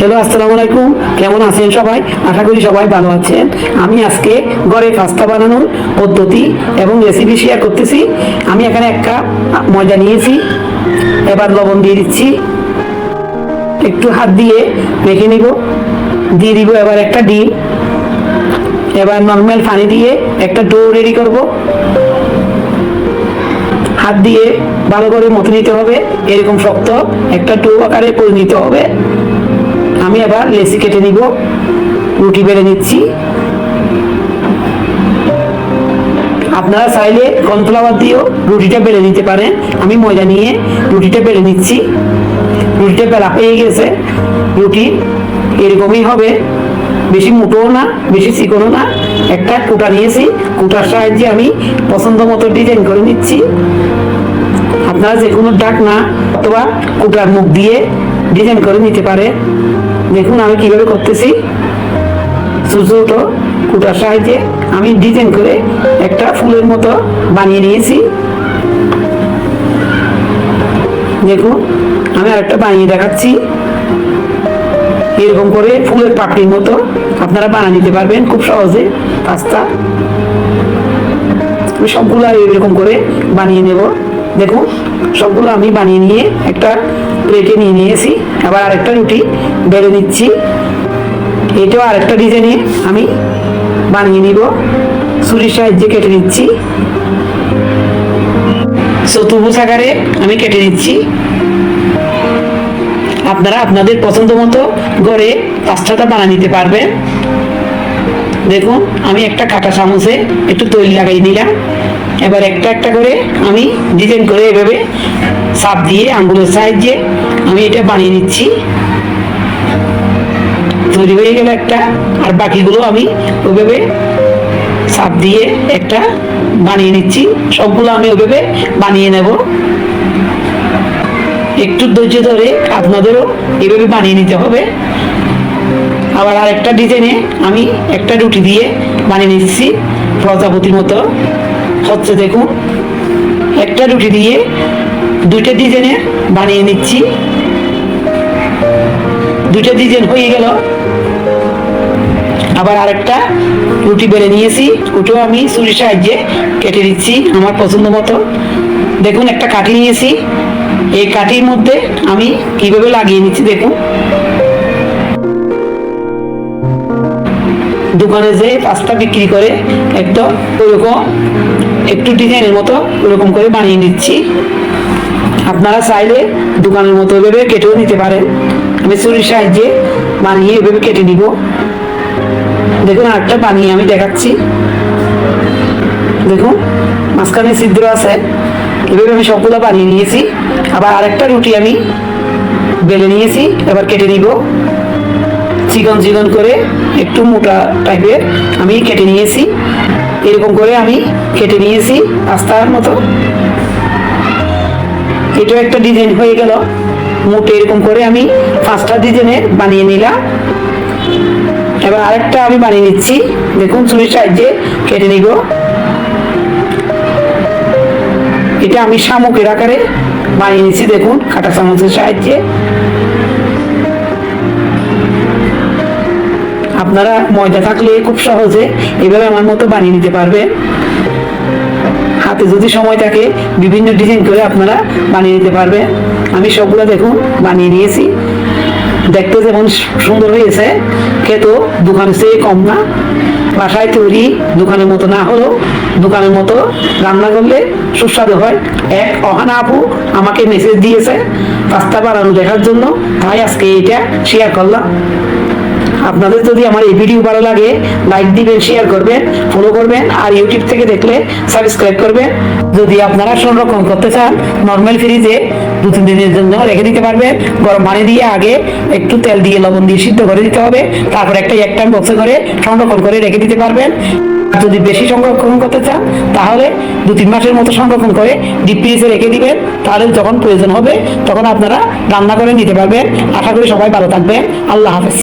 Hello আসসালামু আলাইকুম। কেমন আছেন সবাই? আশা করি সবাই ভালো আছেন। আমি আজকে ঘরে পাস্তা বানানোর পদ্ধতি এবং রেসিপি শেয়ার করতেছি। আমি এখানে এক কাপ ময়দা নিয়েছি। এবার লবণ দিয়ে দিচ্ছি। একটু হাত দিয়ে মেখে নিব। দিয়ে দিব এবার একটা ডিম। এবার নর্মাল পানি দিয়ে একটা ডো রেডি করব। হাত দিয়ে ভালো করে মতো নিতে হবে। এরকম শক্ত একটা ডো আকারে করে নিতে হবে। আমি এবার লেসি কেটে নিব, রুটি বেড়ে নিচ্ছি। আপনারা চাইলে কর্নফ্লাওয়ার দিয়েও রুটিটা বেড়ে নিতে পারেন। আমি ময়দা নিয়ে রুটিটা বেড়ে নিচ্ছি। রুটিটা বেলা হয়ে গেছে। রুটি এরকমই হবে। বেশি মোটোও না, বেশি চিকনও না। একটা কুটা নিয়েছি। কুটার সাহায্যে আমি পছন্দ মতো ডিজাইন করে নিচ্ছি। আপনারা যে কোনো ডাক না অথবা কুটার মুখ দিয়ে ডিজাইন করে নিতে পারে দেখুন আমি কীভাবে করতেছি। ছোট কুটার সাহায্যে আমি ডিজাইন করে একটা ফুলের মতো বানিয়ে নিয়েছি। দেখুন, আমি আরেকটা বানিয়ে দেখাচ্ছি। এরকম করে ফুলের পাপড়ির মতো আপনারা বানিয়ে নিতে পারবেন খুব সহজে পাস্তা। আমি সবগুলো এরকম করে বানিয়ে নেব। দেখুন সবগুলো আমি বানিয়ে নিয়ে একটা প্লেটে নিয়ে নিয়েছি। আবার আরেকটা রুটি বেড়ে নিচ্ছি। এটাও আরেকটা ডিজাইনে আমি বানিয়ে নিব। ছুরির সাহায্যে কেটে নিচ্ছি। চতুর্ভুজ আকারে আমি কেটে নিচ্ছি। আপনারা আপনাদের পছন্দ মতো ঘরে পাস্তাটা বানিয়ে নিতে পারবেন। দেখুন, আমি একটা কাঁটা চামচে একটু তৈরি লাগাই নিলাম এবার একটা একটা করে আমি ডিজাইন করে এভাবে চাপ দিয়ে আঙ্গুলের সাহায্যে আমি এটা বানিয়ে নিচ্ছি। তৈরি হয়ে গেল একটা, আর বাকিগুলো আমি ওইভাবে চাপ দিয়ে একটা বানিয়ে নিচ্ছি। সবগুলো আমি ওইভাবে বানিয়ে নেব। একটু ধৈর্য ধরে আপনাদেরও এভাবে বানিয়ে নিতে হবে। আবার আর একটা ডিজাইনে আমি একটা রুটি দিয়ে বানিয়ে নিচ্ছি প্রজাপতির মতো। হচ্ছে দেখুন, একটা রুটি দিয়ে দুইটা ডিজাইনে বানিয়ে নিচ্ছি। দুইটা ডিজাইন হয়ে গেল। আবার আরেকটা রুটি বেড়ে নিয়েছি, ওটাও আমি ছুরির সাহায্যে কেটে দিচ্ছি আমার পছন্দ মতো। দেখুন, একটা কাঠি নিয়েছি। এই কাঠির মধ্যে আমি কীভাবে লাগিয়ে নিচ্ছি দেখুন। দোকানে যে পাস্তা বিক্রি করে একদম ওইরকম একটু ডিজাইনের মতো ওরকম করে বানিয়ে নিচ্ছি। আপনারা চাইলে দোকানের মতো এভাবে কেটেও নিতে পারেন। আমি চুরির সাহায্যে বানিয়ে এভাবে কেটে নিব। দেখুন আরেকটা বানিয়ে আমি দেখাচ্ছি। দেখুন, মাঝখানে ছিদ্র আছে। এভাবে আমি সবগুলো বানিয়ে নিয়েছি। আবার আরেকটা রুটি আমি বেলে নিয়েছি, এবার কেটে নিব। চিকন চিকন করে একটু মোটা টাইপের আমি কেটে নিয়েছি। এরকম করে আমি কেটে নিয়েছি পাস্তার মতো। এটাও একটা ডিজাইন হয়ে গেল। মোটে এরকম করে আমি পাঁচটা ডিজাইনের বানিয়ে নিলাম। এবার আরেকটা আমি বানিয়ে নিচ্ছি। দেখুন চুরির সাহায্যে কেটে নিব। এটা আমি শামুকের আকারে বানিয়ে নিচ্ছি। দেখুন কাটা চামচের সাহায্যে। আপনারা ময়দা থাকলে খুব সহজে এভাবে আমার মতো বানিয়ে নিতে পারবে হাতে যদি সময় থাকে, বিভিন্ন ডিজাইন করে আপনারা বানিয়ে নিতে পারবে আমি সবগুলো দেখুন, বানিয়ে নিয়েছি। দেখতে যেমন সুন্দর হয়েছে, খেতেও দোকানের চেয়ে কম না। বাসায় তৈরি দোকানের মতো না হলেও দোকানের মতো রান্না করলে সুস্বাদু হয়। এক অহানা আপু আমাকে মেসেজ দিয়েছে পাস্তা বানানো দেখার জন্য। তাই আজকে এটা শেয়ার করলাম। আপনাদের যদি আমার এই ভিডিও ভালো লাগে লাইক দিবেন শেয়ার করবেন ফলো করবেন, আর ইউটিউব থেকে দেখলে সাবস্ক্রাইব করবেন। যদি আপনারা সংরক্ষণ করতে চান নর্মাল ফ্রিজে দু, তিন দিনের জন্য রেখে দিতে পারবেন। গরম পানি দিয়ে আগে একটু তেল দিয়ে লবণ দিয়ে সিদ্ধ করে দিতে হবে। তারপর একটা এক টাইম বক্সে করে সংরক্ষণ করে রেখে দিতে পারবেন। যদি বেশি সংরক্ষণ করতে চান, তাহলে দু, তিন মাসের মতো সংরক্ষণ করে ডিপ ফ্রিজে রেখে দিবেন। তাহলে যখন প্রয়োজন হবে, তখন আপনারা রান্না করে নিতে পারবেন। আশা করি সবাই ভালো থাকবেন। আল্লাহ হাফেজ।